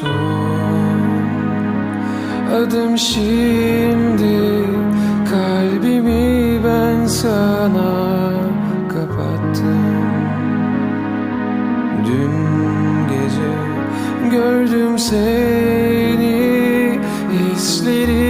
son. Adım şimdi kalbimi ben sana kapattım. Dün gece gördüm seni hislerim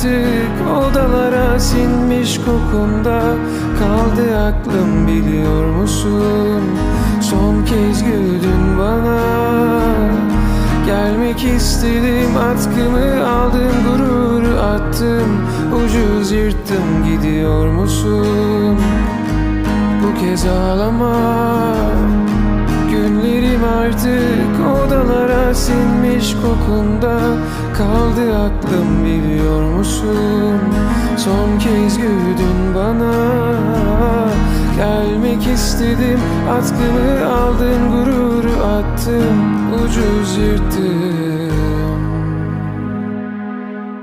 artık odalara sinmiş kokunda Kaldı aklım biliyor musun? Son kez güldün bana. Gelmek istedim atkımı aldım gurur attım Ucuz yırttım gidiyor musun? Bu kez ağlama odalara sinmiş kokunda Kaldı aklım biliyor musun? Son kez güldün bana Gelmek istedim atkımı aldın gururu attım Ucuz yırttım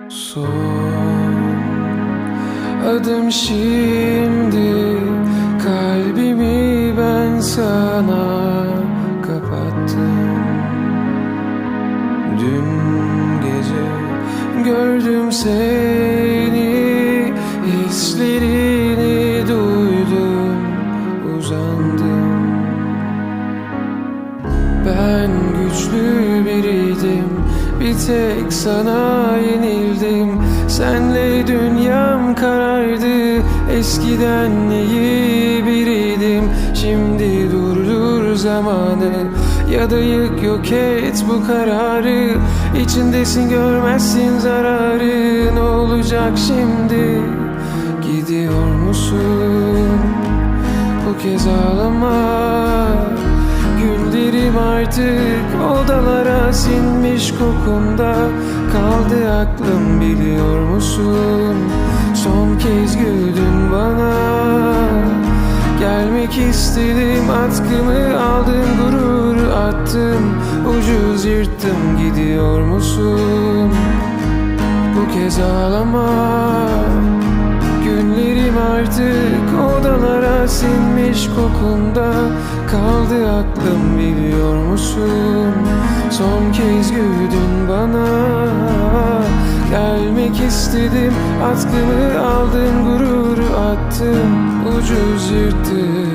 Son adım şimdi Kalbimi ben sana seni Hislerini duydum uzandım. Ben güçlü biriydim Bir tek sana yenildim. Senle dünyam karardı Eskiden iyi biriydim. Şimdi durdur zamanı Ya da yık yok et bu kararı İçindesin görmezsin zararı Ne olacak şimdi? Gidiyor musun? Bu kez ağlama. Günlerim artık odalara sinmiş kokunda. Kaldı aklım biliyor musun? Son kez güldün bana Gelmek istedim atkımı aldın gurur attım Ucuz yırttım gidiyor musun? Bu kez ağlama Günlerim artık odalara sinmiş kokunda Kaldı aklım biliyor musun? Son kez güldün bana Gelmek istedim atkımı aldın gururu attım Ucuz yırttım